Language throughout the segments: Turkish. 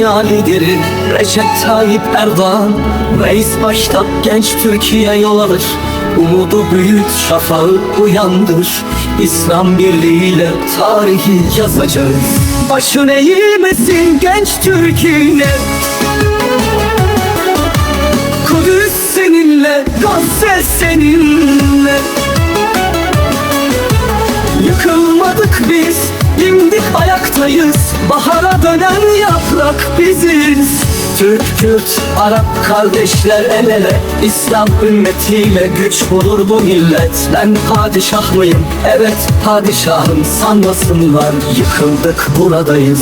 dünya lideri Recep Tayyip Erdoğan. Reis başta genç Türkiye yol alır. Umudu büyük şafağı uyandır. İslam birliğiyle tarihi yazacağız. Başın eğilmesin genç Türkiye. Kudüs seninle, Gazze seninle. Yıkılmadık biz, ayaktayız Bahara dönen yaprak biziz. Türk, Kürt, Arap kardeşler el ele. İslam ümmetiyle güç bulur bu millet. Ben padişah mıyım? Evet padişahım. Sanmasınlar Yıkıldık buradayız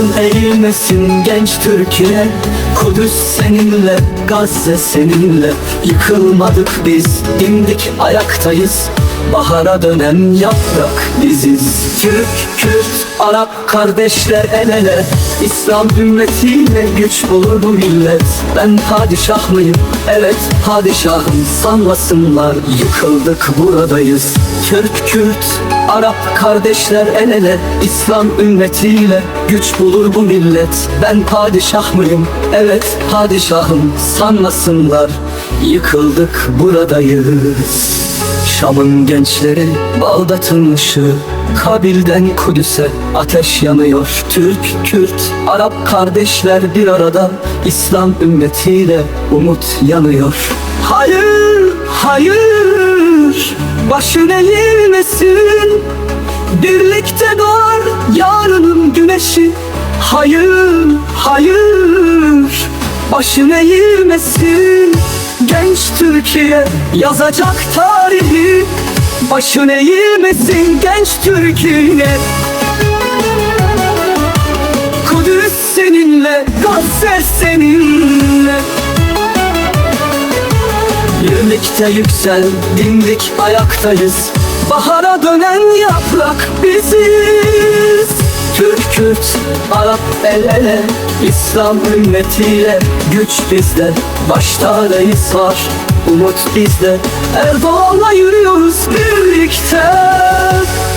Başın eğilmesin genç Türkiye. Kudüs seninle, Gazze seninle. Yıkılmadık biz, dimdik ayaktayız Bahara dönen yaprak biziz. Türk, Kürt, Arap kardeşler el ele. İslam ümmetiyle güç bulur bu millet. Ben padişah mıyım? Evet padişahım. Sanmasınlar Yıkıldık buradayız. Türk, Kürt, Arap kardeşler el ele. İslam ümmetiyle güç bulur bu millet. Ben padişah mıyım? Evet padişahım. Sanmasınlar Yıkıldık buradayız Şam'ın gençleri Bağdat'ın ışığı Kabil'den Kudüs'e ateş yanıyor. Türk, Kürt, Arap kardeşler bir arada İslam ümmetiyle umut yanıyor. Hayır, hayır Başın eğilmesin. Birlikte doğar yarının güneşi. Hayır, hayır Başın eğilmesin Genç Türkiye yazacak tarihi. Başın eğilmesin genç Türkiye. Kudüs seninle, Gazze seninle. Birlikte yüksel, dimdik ayaktayız. Bahara dönen yaprak biziz Türk, Kürt, Arap el ele İslam ümmetiyle güç bizde. Başta reis var, umut bizde. Erdoğan'la yürüyoruz birlikte.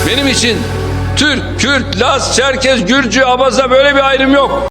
Benim için Türk, Kürt, Laz, Çerkez, Gürcü, Abaza böyle bir ayrım yok.